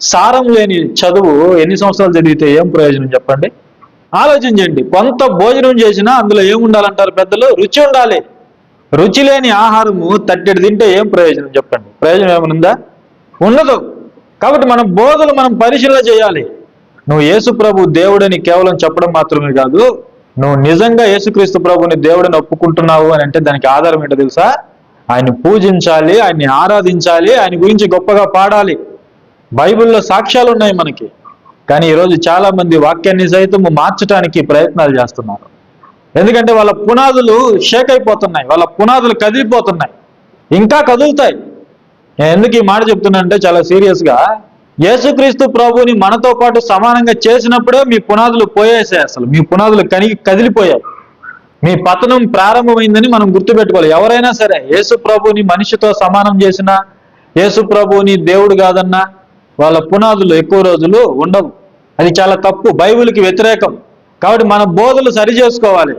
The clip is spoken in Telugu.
సారం లేని చదువు ఎన్ని సంవత్సరాలు చదివితే ఏం ప్రయోజనం చెప్పండి? ఆలోచించండి కొంత భోజనం చేసినా అందులో ఏముండాలంటారు పెద్దలు? రుచి ఉండాలి. రుచి లేని ఆహారము తట్టెడు తింటే ఏం ప్రయోజనం చెప్పండి? ప్రయోజనం ఏమనుందా? ఉండదు. కాబట్టి మనం బోధలు మనం పరిశీలన చేయాలి. నువ్వు యేసు ప్రభు దేవుడని కేవలం చెప్పడం మాత్రమే కాదు నువ్వు నిజంగా యేసుక్రీస్తు ప్రభుని దేవుడని ఒప్పుకుంటున్నావు అని అంటే దానికి ఆధారం ఏంటో తెలుసా? ఆయన్ని పూజించాలి ఆయన్ని ఆరాధించాలి ఆయన గురించి గొప్పగా పాడాలి. బైబిల్లో సాక్ష్యాలు ఉన్నాయి మనకి. కానీ ఈరోజు చాలా మంది వాక్యాన్ని సైతం మార్చడానికి ప్రయత్నాలు చేస్తున్నారు. ఎందుకంటే వాళ్ళ పునాదులు షేక్ అయిపోతున్నాయి. వాళ్ళ పునాదులు కదిలిపోతున్నాయి. ఇంకా కదులుతాయి. నేను ఎందుకు ఈ మాట చెప్తున్నానంటే చాలా సీరియస్గా యేసుక్రీస్తు ప్రభుని మనతో పాటు సమానంగా చేసినప్పుడే మీ పునాదులు పోయేసాయి అసలు. మీ పునాదులు కనిగి కదిలిపోయాయి. మీ పతనం ప్రారంభమైందని మనం గుర్తుపెట్టుకోవాలి. ఎవరైనా సరే యేసు ప్రభుని మనిషితో సమానం చేసినా యేసు ప్రభుని దేవుడు కాదన్నా వాళ్ళ పునాదులు ఎక్కువ రోజులు ఉండవు. అది చాలా తప్పు. బైబిల్కి వ్యతిరేకం. కాబట్టి మన బోధలు సరి చేసుకోవాలి.